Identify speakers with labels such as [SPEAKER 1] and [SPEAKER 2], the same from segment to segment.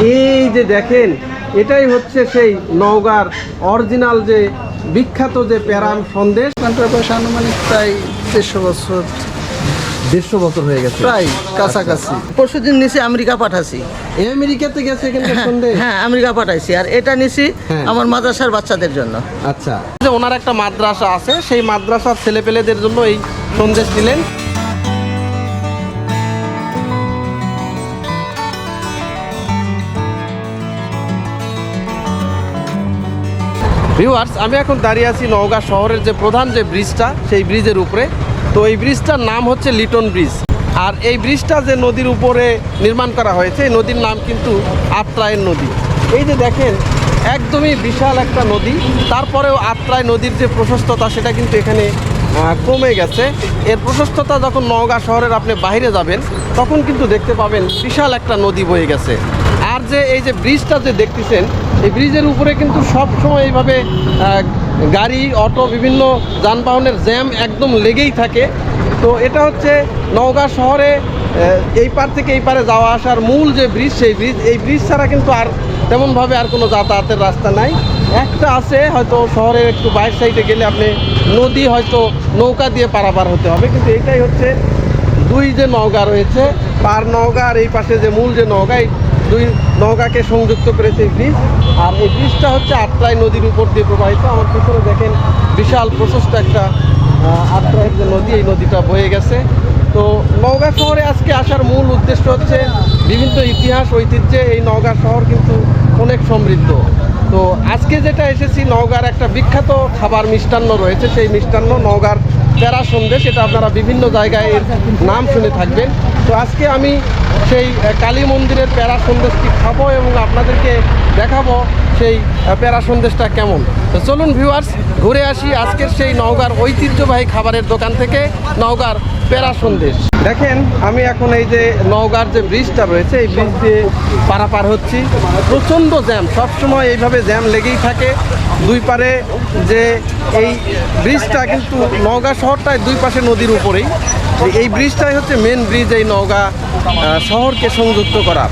[SPEAKER 1] এই যে দেখেন এটাই হচ্ছে সেই নওগাঁর অরিজিনাল যে বিখ্যাত যে প্যারাম সন্দেশ।
[SPEAKER 2] বয়স আনুমানিক প্রায় দেড়শো বছর।
[SPEAKER 1] দেড়শো বছর হয়ে গেছে।
[SPEAKER 2] প্রায় কাছাকাছি। পরশু দিন নিচে আমেরিকা পাঠাছি।
[SPEAKER 1] এই আমেরিকাতে গেছে এখানকার
[SPEAKER 2] হ্যাঁ,
[SPEAKER 1] সন্দেশ?
[SPEAKER 2] হ্যাঁ আমেরিকা পাঠাইছি। আর এটা নিছি
[SPEAKER 1] হ্যাঁ।
[SPEAKER 2] আমার মাদ্রাসার বাচ্চাদের জন্য।
[SPEAKER 1] আচ্ছা। যে ওনার একটা মাদ্রাসা আছে সেই মাদ্রাসার ছেলেপেলেদের জন্য এই সন্দেশ দিলেন। ভিউয়ার্স আমি এখন দাঁড়িয়ে আছি নওগাঁ শহরের যে প্রধান যে ব্রিজটা, সেই ব্রিজের উপরে। তো এই ব্রিজটার নাম হচ্ছে লিটন ব্রিজ। আর এই ব্রিজটা যে নদীর উপরে নির্মাণ করা হয়েছে, এই নদীর নাম কিন্তু আত্রায়ের নদী। এই যে দেখেন, একদমই বিশাল একটা নদী। তারপরেও আত্রাই নদীর যে প্রশস্ততা, সেটা কিন্তু এখানে কমে গেছে। এর প্রশস্ততা যখন নওগাঁ শহরের আপনি বাইরে যাবেন, তখন কিন্তু দেখতে পাবেন বিশাল একটা নদী বয়ে গেছে। আর যে এই যে ব্রিজটা যে দেখতেছেন, এই ব্রিজের উপরে কিন্তু সব সময় এইভাবে গাড়ি, অটো, বিভিন্ন যানবাহনের জ্যাম একদম লেগেই থাকে। তো এটা হচ্ছে নওগাঁ শহরে এই পার থেকে এই পারে যাওয়া আসার মূল যে ব্রিজ, সেই ব্রিজ। এই ব্রিজ ছাড়া কিন্তু আর তেমনভাবে আর কোনো যাতায়াতের রাস্তা নাই। একটা আছে, হয়তো শহরের একটু বাইর সাইডে গেলে আপনি নদী, হয়তো নৌকা দিয়ে পারাপার হতে হবে। কিন্তু এটাই হচ্ছে দুই যে নওগাঁ রয়েছে, পার নওগাঁ আর এই পাশে যে মূল যে নওগাঁ দুই নওগাঁকে সংযুক্ত করেছে এই ব্রিজ। আর এই ব্রিজটা হচ্ছে আত্রাই নদীর উপর দিয়ে প্রবাহিত। আমার পিছনে দেখেন বিশাল প্রশস্ত একটা আহ, আত্রাইয়ের যে নদী এই নদীটা বয়ে গেছে। তো নওগাঁ শহরে আজকে আসার মূল উদ্দেশ্য হচ্ছে বিভিন্ন ইতিহাস ঐতিহ্যে এই নওগাঁ শহর কিন্তু অনেক সমৃদ্ধ। তো আজকে যেটা এসেছি, নওগাঁর একটা বিখ্যাত খাবার মিষ্টান্ন রয়েছে। সেই মিষ্টান্ন নওগাঁর প্যারা সন্দেশ, এটা আপনারা বিভিন্ন জায়গায় এর নাম শুনে থাকবেন। তো আজকে আমি সেই কালী মন্দিরের প্যারা সন্দেশটি খাব এবং আপনাদেরকে দেখাবো সেই প্যারা সন্দেশটা কেমন। তো চলুন ভিউয়ার্স ঘুরে আসি আজকের সেই নওগাঁর ঐতিহ্যবাহী খাবারের দোকান থেকে, নওগাঁর প্যারা সন্দেশ। দেখেন, আমি এখন এই যে নওগাঁর যে ব্রিজটা রয়েছে, এই ব্রিজ দিয়ে পারাপার হচ্ছি। প্রচণ্ড জ্যাম, সবসময় এইভাবে জ্যাম লেগেই থাকে। দুই পারে যে এই ব্রিজটা কিন্তু নওগাঁ শহরটায় দুই পাশে নদীর উপরেই। এই ব্রিজটাই হচ্ছে মেন ব্রিজ এই নওগাঁ শহরকে সংযুক্ত করা।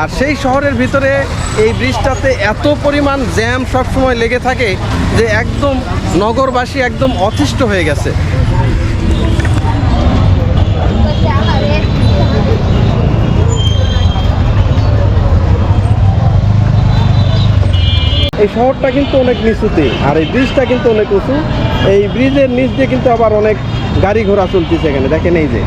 [SPEAKER 1] আর সেই শহরের ভিতরে এই ব্রিজটাতে এত পরিমাণ জ্যাম সবসময় লেগে থাকে যে একদম নগরবাসী একদম অতিষ্ঠ হয়ে গেছে। শহরটা কিন্তু অনেক নিচুতে, আর এই ব্রিজটা কিন্তু অনেক উঁচু। এই ব্রিজের নিচ দিয়ে কিন্তু আবার অনেক গাড়ি ঘোড়া চলতেছে এখানে, দেখেন এই যে।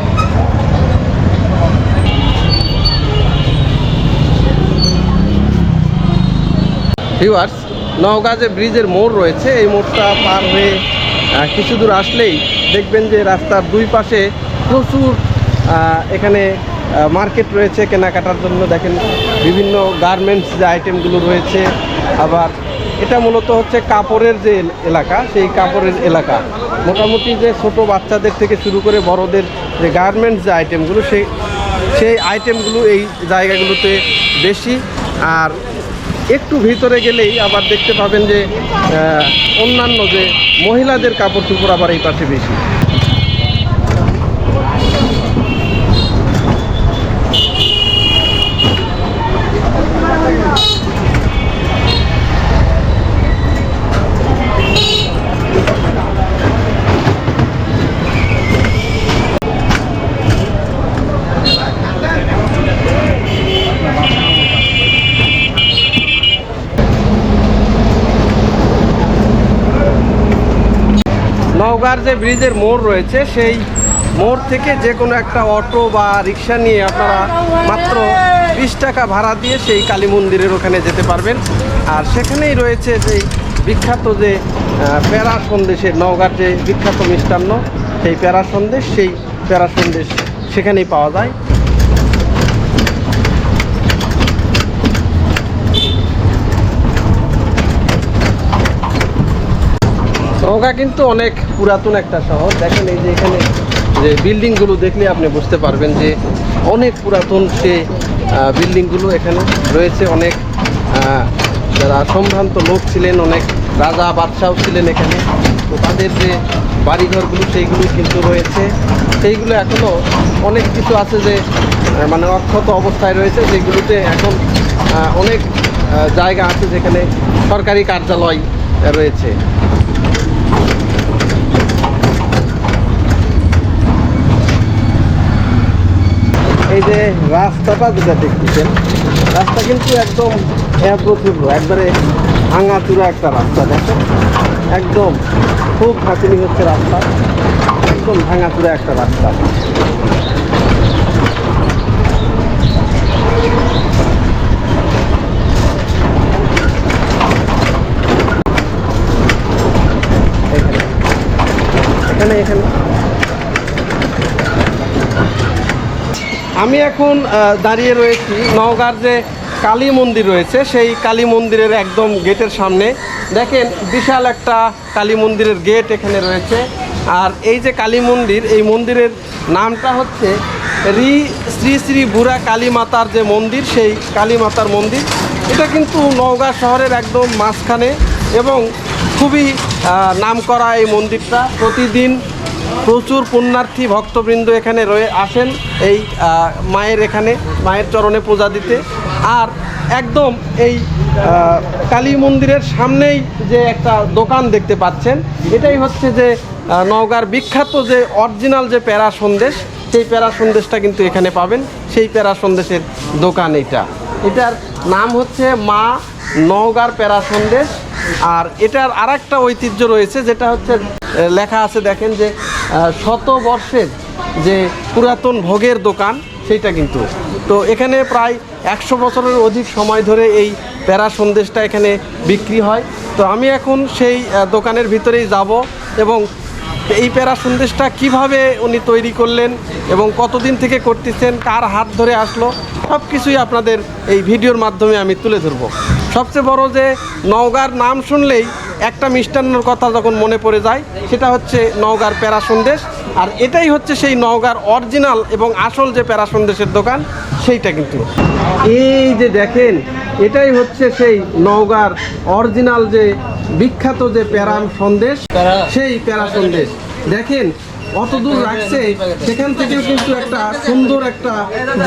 [SPEAKER 1] ভিউয়ার্স নওগাঁ যে ব্রিজের মোড় রয়েছে, এই মোড়টা পার হয়ে কিছু দূর আসলেই দেখবেন যে রাস্তার দুই পাশে প্রচুর এখানে মার্কেট রয়েছে কেনাকাটার জন্য। দেখেন বিভিন্ন গার্মেন্টস যে আইটেমগুলো রয়েছে, আবার এটা মূলত হচ্ছে কাপড়ের যে এলাকা, সেই কাপড়ের এলাকা। মোটামুটি যে ছোট বাচ্চাদের থেকে শুরু করে বড়দের যে গার্মেন্টস যে আইটেমগুলো সেই সেই আইটেমগুলো এই জায়গাগুলোতে বেশি। আর একটু ভিতরে গেলেই আবার দেখতে পাবেন যে অন্যান্য যে মহিলাদের কাপড় চোপড় আবার এই পাশে বেশি। নওগাঁর যে ব্রিজের মোড় রয়েছে, সেই মোড় থেকে যে কোনো একটা অটো বা রিক্সা নিয়ে আপনারা মাত্র বিশ টাকা ভাড়া দিয়ে সেই কালী মন্দিরের ওখানে যেতে পারবেন। আর সেখানেই রয়েছে যেই বিখ্যাত যে প্যারা সন্দেশের নওগাঁর যে বিখ্যাত মিষ্টান্ন, সেই প্যারা সন্দেশ, সেই প্যারা সন্দেশ সেখানেই পাওয়া যায়। নওগাঁ কিন্তু অনেক পুরাতন একটা শহর। দেখেন এই যে এখানে যে বিল্ডিংগুলো দেখলে আপনি বুঝতে পারবেন যে অনেক পুরাতন সে বিল্ডিংগুলো এখানে রয়েছে। অনেক যারা সম্ভ্রান্ত লোক ছিলেন, অনেক রাজা বাদশাহ ছিলেন এখানে। তো তাদের যে বাড়িঘরগুলো, সেইগুলো কিন্তু রয়েছে। সেইগুলো এখনও অনেক কিছু আছে যে মানে অক্ষত অবস্থায় রয়েছে। যেগুলোতে এখন অনেক জায়গা আছে যেখানে সরকারি কার্যালয় রয়েছে। এই যে রাস্তাটা যেটা দেখতেছেন, রাস্তা কিন্তু একদম প্রচুর একবারে ভাঙা চূড়া একটা রাস্তা, দেখেন? একদম খুব খাঁচিনি হচ্ছে রাস্তা, একদম ভাঙা চূড়া একটা রাস্তা। এখানে এখানে। আমি এখন দাঁড়িয়ে রয়েছি নওগাঁর যে কালী মন্দির রয়েছে, সেই কালী মন্দিরের একদম গেটের সামনে। দেখেন, বিশাল একটা কালী মন্দিরের গেট এখানে রয়েছে। আর এই যে কালী মন্দির, এই মন্দিরের নামটা হচ্ছে রি, শ্রী শ্রী বুড়া কালী মাতার যে মন্দির, সেই কালী মাতার মন্দির। এটা কিন্তু নওগাঁ শহরের একদম মাঝখানে এবং খুবই আহ, নামকরা এই মন্দিরটা। প্রতিদিন প্রচুর পুণ্যার্থী ভক্তবৃন্দ এখানে রয়ে আসেন এই মায়ের এখানে মায়ের চরণে পূজা দিতে। আর একদম এই কালী মন্দিরের সামনেই যে একটা দোকান দেখতে পাচ্ছেন এটাই হচ্ছে যে নওগাঁর বিখ্যাত যে অরিজিনাল যে প্যারা সন্দেশ সেই প্যারা সন্দেশটা কিন্তু এখানে পাবেন। সেই প্যারা সন্দেশের দোকান এটা। এটার নাম হচ্ছে মা নওগাঁর প্যারা সন্দেশ। আর এটার আর একটা ঐতিহ্য রয়েছে যেটা হচ্ছে লেখা আছে দেখেন যে আহ, শত বর্ষের যে পুরাতন ভোগের দোকান সেইটা কিন্তু। তো এখানে প্রায় একশো বছরের অধিক সময় ধরে এই প্যারা সন্দেশটা এখানে বিক্রি হয়। তো আমি এখন সেই দোকানের ভিতরেই যাব এবং এই প্যারা সন্দেশটা কীভাবে উনি তৈরি করলেন এবং কতদিন থেকে করতেছেন কার হাত ধরে আসলো সব কিছুই আপনাদের এই ভিডিওর মাধ্যমে আমি তুলে ধরবো। সবচেয়ে বড় যে নওগাঁর নাম শুনলেই একটা মিষ্টান্নর কথা যখন মনে পড়ে যায়, সেটা হচ্ছে নওগাঁর প্যারা সন্দেশ আর এটাই হচ্ছে সেই নওগাঁর অরিজিনাল এবং আসল যে প্যারা সন্দেশের দোকান, সেইটা কিন্তু। এই যে দেখেন, এটাই হচ্ছে সেই নওগাঁর অরিজিনাল যে বিখ্যাত যে প্যারাম সন্দেশ, সেই প্যারা সন্দেশ দেখেন অত দূর রাখছে, সেখান থেকেও কিন্তু একটা সুন্দর একটা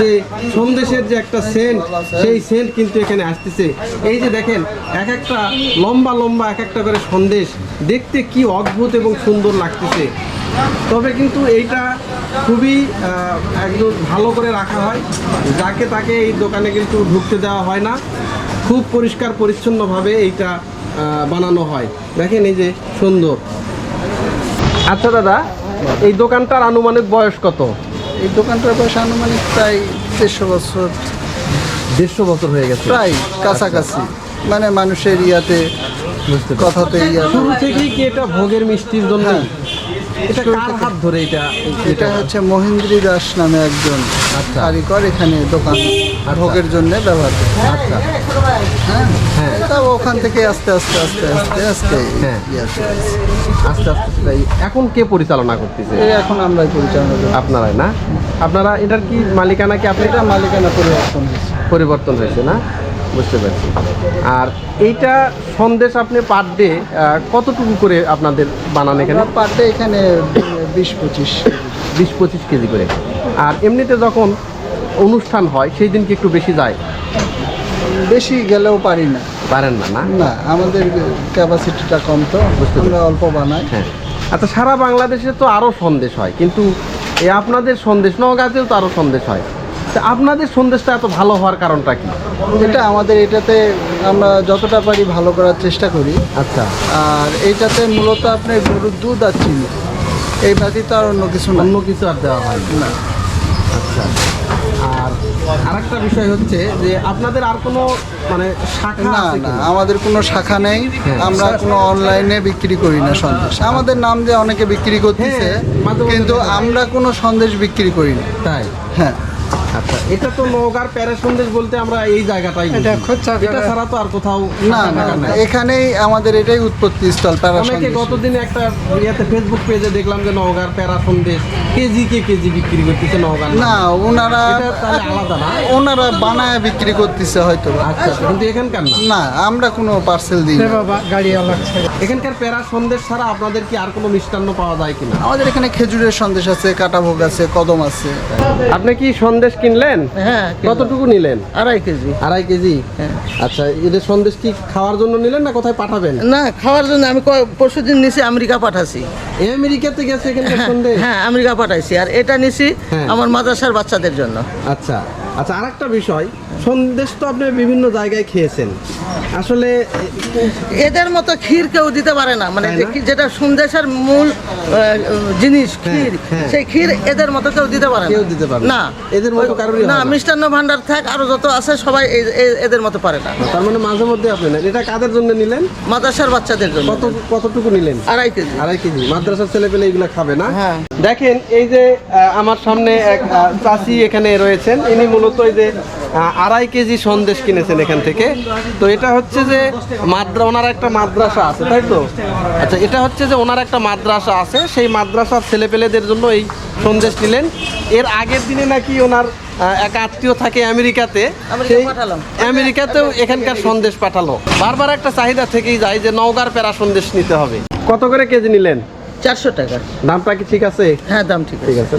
[SPEAKER 1] যে সন্দেশের যে একটা সেন্ট, সেই সেন্ট কিন্তু এখানে আসতেছে। এই যে দেখেন, এক একটা লম্বা লম্বা এক একটা করে সন্দেশ, দেখতে কি অদ্ভুত এবং সুন্দর লাগতেছে। তবে কিন্তু এইটা খুবই একদম ভালো করে রাখা হয়। যাকে তাকে এই দোকানে কিন্তু ঢুকতে দেওয়া হয় না। খুব পরিষ্কার পরিচ্ছন্নভাবে এইটা বানানো হয়। দেখেন এই যে সুন্দর। আচ্ছা দাদা এই দোকানটার আনুমানিক বয়স কত?
[SPEAKER 2] এই দোকানটার বয়স আনুমানিক প্রায় দেড়শো বছর।
[SPEAKER 1] দেড়শো বছর হয়ে গেছে।
[SPEAKER 2] প্রায় কাছাকাছি। মানে মানুষের ইয়াতে কথাতে ইয়াতে।
[SPEAKER 1] শুরু থেকেই কি এটা ভোগের মিষ্টির জন্য?
[SPEAKER 2] হ্যাঁ।
[SPEAKER 1] এটা কার হাত ধরে এটা?
[SPEAKER 2] এটা হচ্ছে মহেন্দ্রী দাস নামে একজন
[SPEAKER 1] আচ্ছা।
[SPEAKER 2] কারিগর। এখানে দোকান ভোগের জন্য ব্যবহার করে
[SPEAKER 1] আচ্ছা।
[SPEAKER 2] হ্যাঁ
[SPEAKER 1] হ্যাঁ।
[SPEAKER 2] তা ওখান থেকে আস্তে আস্তে আস্তে আস্তে আস্তে
[SPEAKER 1] হ্যাঁ।
[SPEAKER 2] ইয়া
[SPEAKER 1] আস্তে আস্তে এখন কে পরিচালনা করতেছে?
[SPEAKER 2] এখন আমরাই পরিচালনা করি।
[SPEAKER 1] আপনারাই না? আপনারা এটার কি মালিকানা কি আপনি?
[SPEAKER 2] এটা মালিকানা পরিবর্তন হয়েছে।
[SPEAKER 1] পরিবর্তন হয়েছে না? বুঝতে পারছি। আর এইটা সন্দেশ আপনি পার ডে কতটুকু করে আপনাদের বানান এখানে?
[SPEAKER 2] পার ডে এখানে বিশ পঁচিশ
[SPEAKER 1] বিশ পঁচিশ কেজি করে। আর এমনিতে যখন অনুষ্ঠান হয় সেই দিন কি একটু বেশি যায়?
[SPEAKER 2] বেশি গেলেও পারি না।
[SPEAKER 1] পারেন না না?
[SPEAKER 2] না আমাদের ক্যাপাসিটিটা কম তো
[SPEAKER 1] বুঝতে
[SPEAKER 2] আমরা অল্প বানাই।
[SPEAKER 1] হ্যাঁ। আচ্ছা সারা বাংলাদেশে তো আরও সন্দেশ হয় কিন্তু এই আপনাদের সন্দেশ নওগাঁতেও তো আরও সন্দেশ হয়। তা আপনাদের সন্দেশটা এত ভালো হওয়ার কারণটা কি?
[SPEAKER 2] এটা আমাদের এটাতে আমরা যতটা পারি ভালো করার চেষ্টা করি।
[SPEAKER 1] আচ্ছা।
[SPEAKER 2] আর এইটাতে মূলত আপনার গরুর দুধ আর চিনি। এই ব্যতীত আর অন্য কিছু
[SPEAKER 1] অন্য কিছু আর দেওয়া হয় না। আচ্ছা। আরেকটা বিষয় হচ্ছে যে আপনাদের আর কোনো মানে শাখা
[SPEAKER 2] না না আমাদের কোনো শাখা নেই।
[SPEAKER 1] হ্যাঁ।
[SPEAKER 2] আমরা কোনো অনলাইনে বিক্রি করি না সন্দেশ। আমাদের নাম দিয়ে অনেকে বিক্রি করতেছে
[SPEAKER 1] হ্যাঁ, মাঝে
[SPEAKER 2] কিন্তু আমরা কোনো সন্দেশ বিক্রি করি না।
[SPEAKER 1] তাই?
[SPEAKER 2] হ্যাঁ।
[SPEAKER 1] আচ্ছা এটা তো নওগাঁর প্যারা সন্দেশ বলতে আমরা এই জায়গাটাই
[SPEAKER 2] এটা খোঁচা
[SPEAKER 1] এটা ছাড়া তো আর কোথাও
[SPEAKER 2] না না না এখানেই আমাদের এটাই উৎপত্তি স্থল প্যারা
[SPEAKER 1] অনেকে
[SPEAKER 2] সন্দেশ।
[SPEAKER 1] গতদিন একটা ইয়েতে ফেসবুক পেজে দেখলাম যে নওগাঁর প্যারা সন্দেশ কেজি কে কেজি বিক্রি করতেছে নওগাঁর
[SPEAKER 2] না ওনারা
[SPEAKER 1] এটা তাহলে আলাদা না?
[SPEAKER 2] ওনারা বানায় বিক্রি করতেছে হয়তো বা।
[SPEAKER 1] আচ্ছা আচ্ছা, কিন্তু এখানকার না?
[SPEAKER 2] না আমরা কোনো পার্সেল দিই না।
[SPEAKER 1] এখানকার প্যারা সন্দেশ ছাড়া আপনাদের কি আর কোনো মিষ্টান্ন পাওয়া যায় কিনা?
[SPEAKER 2] আমাদের এখানে খেজুরের সন্দেশ আছে কাটা ভোগ আছে কদম আছে।
[SPEAKER 1] আপনি কি সন্দেশ কিনলেন?
[SPEAKER 2] হ্যাঁ।
[SPEAKER 1] কতটুকু নিলেন?
[SPEAKER 2] আড়াই কেজি।
[SPEAKER 1] আড়াই কেজি?
[SPEAKER 2] হ্যাঁ।
[SPEAKER 1] আচ্ছা এদের সন্দেশ কি খাওয়ার জন্য নিলেন না কোথায় পাঠাবেন?
[SPEAKER 2] না খাওয়ার জন্য আমি পরশু দিন নিছি আমেরিকা পাঠাছি।
[SPEAKER 1] আমেরিকাতে গেছে এখানকার সন্দেশ?
[SPEAKER 2] হ্যাঁ আমেরিকা পাঠাইছি। আর এটা নিছি
[SPEAKER 1] হ্যাঁ।
[SPEAKER 2] আমার মাদ্রাসার বাচ্চাদের জন্য।
[SPEAKER 1] আচ্ছা আচ্ছা আরেকটা বিষয় সন্দেশ তো আপনি বিভিন্ন জায়গায় খেয়েছেন। আসলে
[SPEAKER 2] এদের মতো ক্ষীর কেউ দিতে পারে না। মানে
[SPEAKER 1] না?
[SPEAKER 2] যেটা সন্দেশের মূল জিনিস ক্ষীর
[SPEAKER 1] হ্যাঁ।
[SPEAKER 2] সেই ক্ষীর এদের মতো কেউ দিতে পারে
[SPEAKER 1] কেউ দিতে পারে না।
[SPEAKER 2] না।
[SPEAKER 1] এদের মতো কারোরই
[SPEAKER 2] না
[SPEAKER 1] না।
[SPEAKER 2] মিষ্টান্ন ভান্ডার থাক আরও যত আছে সবাই এদের মতো পারে না।
[SPEAKER 1] তার মানে মাঝে মধ্যে আপনি নেন। এটা কাদের জন্য নিলেন?
[SPEAKER 2] মাদ্রাসার বাচ্চাদের জন্য।
[SPEAKER 1] কত কতটুকু নিলেন?
[SPEAKER 2] আড়াই কেজি।
[SPEAKER 1] আড়াই কেজি। মাদ্রাসার ছেলে পেলে এগুলো খাবে না।
[SPEAKER 2] হ্যাঁ।
[SPEAKER 1] দেখেন এই যে আমার সামনে এক চাচি এখানে রয়েছেন। ইনি মূলত এই যে আহ, আড়াই কেজি সন্দেশ কিনেছেন এখান থেকে। তো এটা হচ্ছে যে মাদ্রা ওনার একটা মাদ্রাসা আছে তাই তো? আচ্ছা এটা হচ্ছে যে ওনার একটা মাদ্রাসা আছে। সেই মাদ্রাসার ছেলেপেলেদের জন্য এই সন্দেশ নিলেন। এর আগের দিনে নাকি ওনার এক আত্মীয় থাকে আমেরিকাতে। সেই আমেরিকাতেও এখানকার সন্দেশ পাঠালো। বারবার একটা চাহিদা থেকেই যায় যে নওগাঁর প্যারা সন্দেশ নিতে হবে। কত করে কেজি নিলেন?
[SPEAKER 2] চারশো টাকা।
[SPEAKER 1] দামটা কি ঠিক আছে?
[SPEAKER 2] হ্যাঁ দাম ঠিক
[SPEAKER 1] ঠিক
[SPEAKER 2] আছে।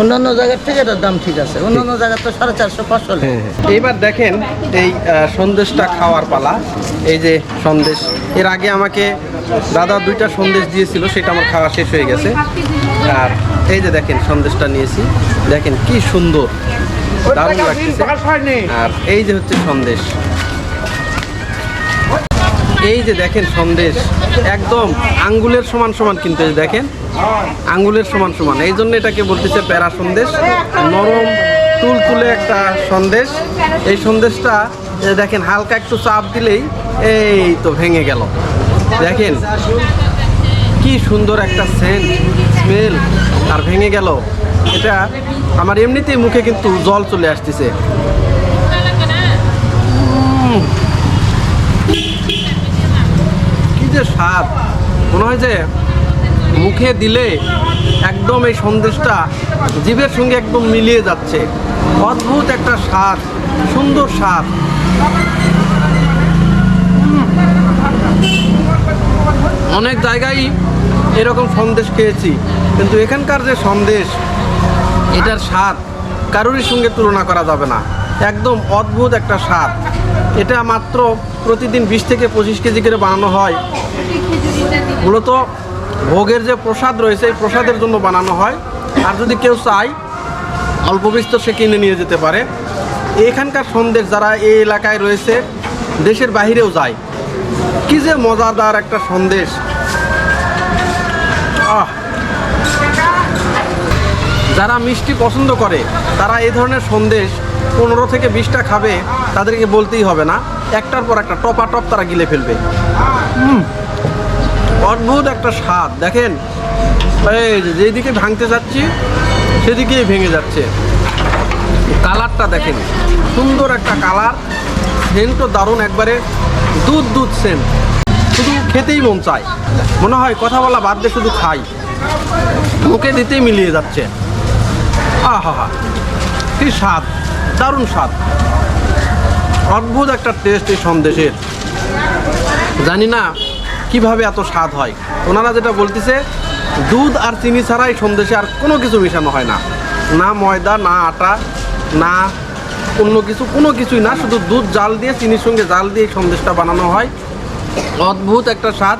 [SPEAKER 2] অন্যান্য জায়গার থেকে এটার দাম ঠিক আছে। অন্যান্য জায়গার তো সাড়ে চারশো পাঁচশো।
[SPEAKER 1] এইবার দেখেন এই সন্দেশটা খাওয়ার পালা। এই যে সন্দেশ এর আগে আমাকে দাদা দুইটা সন্দেশ দিয়েছিল সেটা আমার খাওয়া শেষ হয়ে গেছে। আর এই যে দেখেন সন্দেশটা নিয়েছি। দেখেন কি সুন্দর দারুণ লাগতেছে। আর এই যে হচ্ছে সন্দেশ। এই যে দেখেন সন্দেশ, একদম আঙ্গুলের সমান সমান কিন্তু দেখেন, আঙ্গুলের সমান সমান। এই জন্য এটাকে বলতেছে প্যারা সন্দেশ, নরম তুলতুলে একটা সন্দেশ। এই সন্দেশটা দেখেন, হালকা একটু চাপ দিলেই এই তো ভেঙে গেল। দেখেন, কি সুন্দর একটা সেন্ট স্মেল আর ভেঙে গেল। এটা আমার এমনিতেই মুখে কিন্তু জল চলে আসতেছে। যে স্বাদ, মনে হয় যে মুখে দিলে একদম এই সন্দেশটা জীবের সঙ্গে একদম মিলিয়ে যাচ্ছে। অদ্ভুত একটা স্বাদ, সুন্দর স্বাদ। অনেক জায়গায় এরকম সন্দেশ খেয়েছি, কিন্তু এখানকার যে সন্দেশ, এটার স্বাদ কারোরই সঙ্গে তুলনা করা যাবে না। একদম অদ্ভুত একটা স্বাদ। এটা মাত্র প্রতিদিন বিশ থেকে পঁচিশ কেজি করে বানানো হয়। মূলত ভোগের যে প্রসাদ রয়েছে, এই প্রসাদের জন্য বানানো হয়। আর যদি কেউ চায়, অল্প বিস্তর সে কিনে নিয়ে যেতে পারে। এখানকার সন্দেশ যারা এই এলাকায় রয়েছে, দেশের বাহিরেও যায়। কি যে মজাদার একটা সন্দেশ। আহ! যারা মিষ্টি পছন্দ করে, তারা এই ধরনের সন্দেশ পনেরো থেকে বিশটা খাবে, তাদেরকে বলতেই হবে না। একটার পর একটা, টপা টপ তারা গিলে ফেলবে। অদ্ভুত একটা স্বাদ, দেখেন। যেদিকে ভাঙতে যাচ্ছি, সেদিকেই ভেঙে যাচ্ছে। কালারটা দেখেন, সুন্দর একটা কালার। সেন্টও দারুণ একবারে, দুধ দুধ সেন্ট। শুধু খেতেই মন চায়। মনে হয় কথা বলা বাদ দিয়ে শুধু খাই। মুখে দিতেই মিলিয়ে যাচ্ছে। কি স্বাদ, দারুণ স্বাদ। অদ্ভুত একটা টেস্ট এই সন্দেশের। জানি না কীভাবে এত স্বাদ হয়। ওনারা যেটা বলতেছে, দুধ আর চিনি ছাড়া এই সন্দেশে আর কোনো কিছু মেশানো হয় না। না ময়দা, না আটা, না অন্য কিছু, কোনো কিছুই না। শুধু দুধ, জাল দিয়ে, চিনির সঙ্গে জাল দিয়ে এই সন্দেশটা বানানো হয়। অদ্ভুত একটা স্বাদ।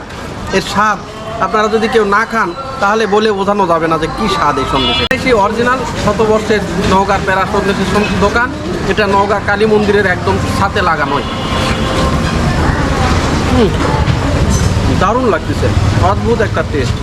[SPEAKER 1] এর স্বাদ আপনারা যদি কেউ না খান তাহলে বলে বোঝানো যাবে না যে কি স্বাদ এই সন্দেশে। সেই অরিজিনাল শতবর্ষের নওগাঁর প্যারা সন্দেশের দোকান। এটা নওগাঁ কালী মন্দিরের একদম সাথে লাগানোই দারুণ লাগতেছে। অদ্ভুত একটা টেস্ট